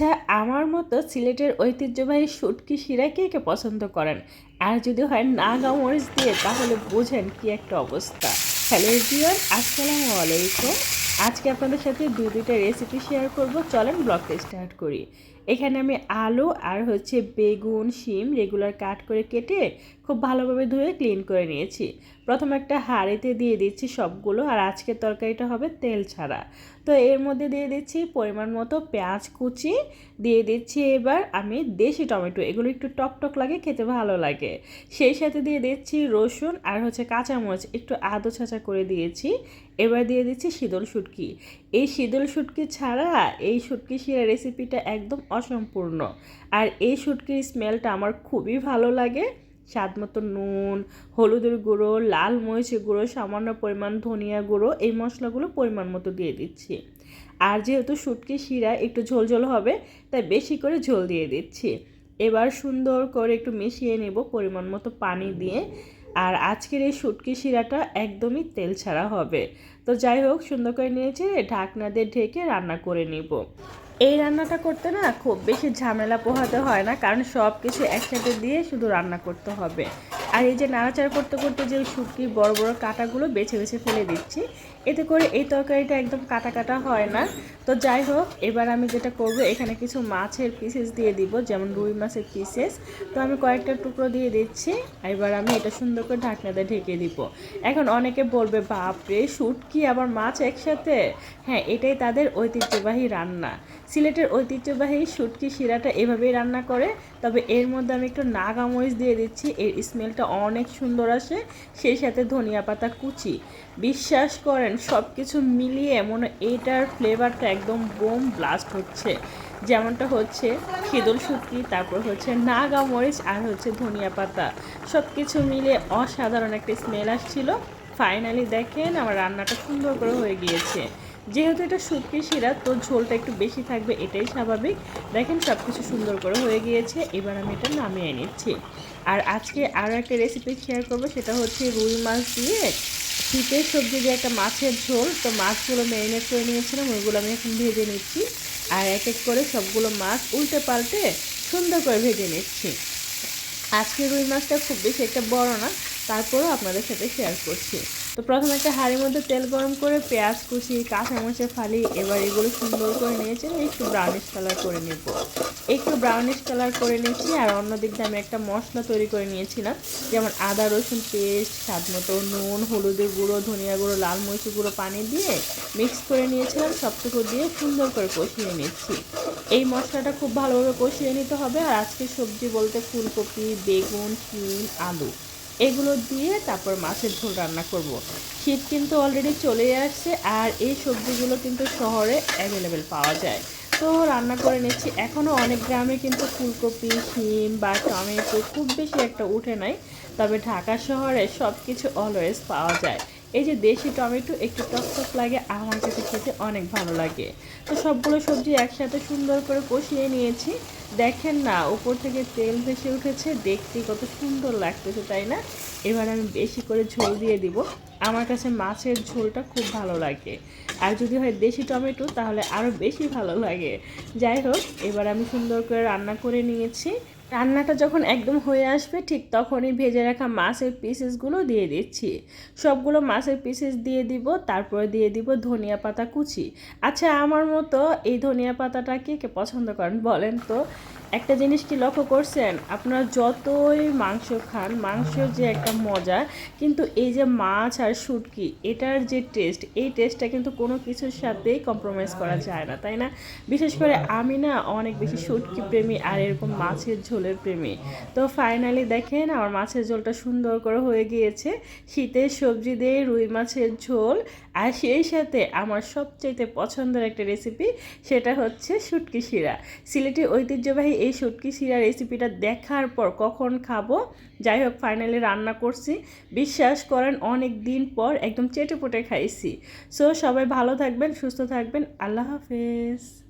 আচ্ছা আমার মতো সিলেটের ঐতিহ্যবাহী শুটকি শিরা কে কে পছন্দ করেন? আর যদি হয় নাগা মরিচ দিয়ে, তাহলে বোঝেন কি একটা অবস্থা। হ্যালো এভরিওয়ান, আসসালামু আলাইকুম। আজকে আপনাদের সাথে দুই দুইটা রেসিপি শেয়ার করব। চলেন ব্লগটা স্টার্ট করি। এখানে আমি আলু আর হচ্ছে বেগুন, শিম রেগুলার কাট করে কেটে খুব ভালোভাবে ধুয়ে ক্লিন করে নিয়েছি। প্রথম একটা হাঁড়িতে দিয়ে দিচ্ছি সবগুলো আর আজকের তরকারিটা হবে তেল ছাড়া। তো এর মধ্যে দিয়ে দিচ্ছি পরিমাণ মতো পেঁয়াজ কুচি, দিয়ে দিচ্ছি এবার আমি দেশি টমেটো, এগুলো একটু টক টক লাগে, খেতে ভালো লাগে। সেই সাথে দিয়ে দিচ্ছি রসুন আর হচ্ছে কাঁচামরিচ, একটু আদো ছাঁচা করে দিয়েছি। এবার দিয়ে দিচ্ছি শীতল শুটকি। এই শীতল শুটকি ছাড়া এই শুটকি শিরা রেসিপিটা একদম অসম্পূর্ণ। আর এই শুটকির স্মেলটা আমার খুবই ভালো লাগে। স্বাদ মতো নুন, হলুদের গুঁড়ো, লাল মরিচের গুঁড়ো, সামান্য পরিমাণ ধনিয়া গুঁড়ো, এই মশলাগুলো পরিমাণ মতো দিয়ে দিচ্ছি। আর যেহেতু শুটকি শিরা একটু ঝোল ঝোল হবে, তাই বেশি করে ঝোল দিয়ে দিচ্ছি। এবার সুন্দর করে একটু মিশিয়ে নেব পরিমাণ মতো পানি দিয়ে। আর আজকের এই শুটকি শিরাটা একদমই তেল ছাড়া হবে। তো যাই হোক, সুন্দর করে নিয়েছে ঢাকনা দিয়ে ঢেকে রান্না করে নিব। এই রান্নাটা করতে না খুব বেশি ঝামেলা পোহাতে হয় না, কারণ সব কিছু একসাথে দিয়ে শুধু রান্না করতে হবে। আর এই যে নাড়াচাড়া করতে করতে যে শুটকি বড় বড় কাটাগুলো বেছে বেছে ফেলে দিচ্ছি, এতে করে এই তরকারিটা একদম কাটা কাটা হয় না। তো যাই হোক, এবার আমি যেটা করব, এখানে কিছু মাছের পিসেস দিয়ে দিব, যেমন রুই মাছের পিসেস তো আমি কয়েকটা টুকরো দিয়ে দিচ্ছি এবার আমি এটা সুন্দর করে ঢাকনাতে ঢেকে দিব। এখন অনেকে বলবে, বাপরে, শুটকি আবার মাছ একসাথে? হ্যাঁ এটাই তাদের ঐতিহ্যবাহী রান্না। সিলেটের ঐতিহ্যবাহী শুটকি শিরাটা এভাবেই রান্না করে, তবে এর মধ্যে আমি একটু নাগামরিচ দিয়ে দিচ্ছি, এর স্মেলটা অনেক সুন্দর আসে, সেই সাথে ধনিয়া পাতা কুচি। বিশ্বাস করেন সব কিছু মিলিয়ে মনে এটার ফ্লেভারটা একদম বোম ব্লাস্ট হচ্ছে। যেমনটা হচ্ছে খিদল শুটকি, তারপর হচ্ছে নাগা মরিচ আর হচ্ছে ধনিয়া পাতা। সব কিছু মিলে অসাধারণ একটা স্মেল আসছিল। ফাইনালি দেখেন, আমার রান্নাটা সুন্দর করে হয়ে গিয়েছে। যেহেতু এটা শুটকি শিরা, তো ঝোলটা একটু বেশি থাকবে, এটাই স্বাভাবিক। দেখেন সব কিছু সুন্দর করে হয়ে গিয়েছে, এবার আমি এটা নামিয়ে নিচ্ছি। আর আজকে আরও একটা রেসিপি শেয়ার করব, সেটা হচ্ছে রুই মাছ দিয়ে শীতের সবজি দিয়ে একটা মাছের ঝোল। তো মাছগুলো ম্যারিনেট করে নিয়েছিলাম, ওইগুলো আমি এখন ভেজে নিচ্ছি। আর এক এক করে সবগুলো মাছ উল্টে পাল্টে সুন্দর করে ভেজে নিচ্ছি। আজকে রুই মাছটা খুব বেশি একটা বড় না তারপরেও আপনাদের সাথে শেয়ার করছি। তো প্রথমে একটা হাঁড়ির মধ্যে তেল গরম করে পেঁয়াজ কুচি কাঁচামরিচে ফালি, এবার এগুলো সুন্দর করে নিয়েছি একটু ব্রাউনিশ কালার করে নেব। একটু ব্রাউনিশ কালার করে নিয়েছি আর অন্য দিক দিয়ে আমি একটা মশলা তৈরি করে নিয়েছিলাম, যেমন আদা, রসুন পেস্ট, স্বাদ মতো নুন, হলুদের গুঁড়ো, ধনিয়া গুঁড়ো, লাল মরিচের গুঁড়ো পানি দিয়ে মিক্স করে নিয়েছিলাম, সবটুকু দিয়ে সুন্দর করে কষিয়ে নিচ্ছি। এই মশলাটা খুব ভালোভাবে কষিয়ে নিতে হবে, আর আজকে সবজি বলতে ফুলকপি, বেগুন শিম আলু। এগুলো দিয়ে তারপর মাছের ঝোল রান্না করব। শীত কিন্তু অলরেডি চলে আসছে আর এই সবজিগুলো কিন্তু শহরে অ্যাভেলেবেল পাওয়া যায়। তো রান্না করে নিচ্ছি। এখনও অনেক গ্রামে কিন্তু ফুলকপি, শিম বা টমেটো খুব বেশি একটা উঠে নাই। তবে ঢাকা শহরে সব কিছু অলওয়েজ পাওয়া যায়। এই যে দেশি টমেটো, একটু টক লাগে, আমার কাছে খেতে অনেক ভালো লাগে। তো সবগুলো সবজি একসাথে সুন্দর করে কষিয়ে নিয়েছি। দেখেন না, উপর থেকে তেল ভেসে উঠেছে দেখতে কত সুন্দর লাগতেছে, তাই না? এবার আমি বেশি করে ঝোল দিয়ে দিব। আমার কাছে মাছের ঝোলটা খুব ভালো লাগে। আর যদি হয় দেশি টমেটো, তাহলে আরও বেশি ভালো লাগে। যাই হোক, এবার আমি সুন্দর করে রান্না করে নিয়েছি। রান্নাটা যখন একদম হয়ে আসবে, ঠিক তখনই ভেজে রাখা মাছের পিসেসগুলো দিয়ে দিচ্ছি। সবগুলো মাছের পিসেস দিয়ে দিব, তারপরে দিয়ে দিব ধনিয়া পাতা কুচি। আচ্ছা আমার মতো এই ধনিয়া পাতাটা কে কে পছন্দ করেন বলেন তো? একটা জিনিস কি লক্ষ্য করছেন? আপনারা যতই মাংস খান, মাংসের যে একটা মজা, কিন্তু এই যে মাছ আর শুটকি, এটার যে টেস্ট এই টেস্টটা কিন্তু কোনো কিছুর সাথেই কম্প্রোমাইজ করা যায় না, তাই না? বিশেষ করে আমি না অনেক বেশি শুটকি প্রেমী আর এরকম মাছের ঝোলের প্রেমী। তো ফাইনালি দেখেন আমার মাছের ঝোলটা সুন্দর করে হয়ে গিয়েছে। শীতের সবজি দিয়ে রুই মাছের ঝোল আর সেই সাথে আমার সবচাইতে পছন্দের একটা রেসিপি সেটা হচ্ছে শুটকি শিরা। সিলেটি ঐতিহ্যবাহী এই শুটকি শিরা রেসিপিটা দেখার পর কখন খাব? যাই হোক ফাইনালি রান্না করছি। বিশ্বাস করেন, অনেক দিন পর একদম চেটে পুটে খাইছি। সো সবাই ভালো থাকবেন, সুস্থ থাকবেন। আল্লাহ হাফেজ।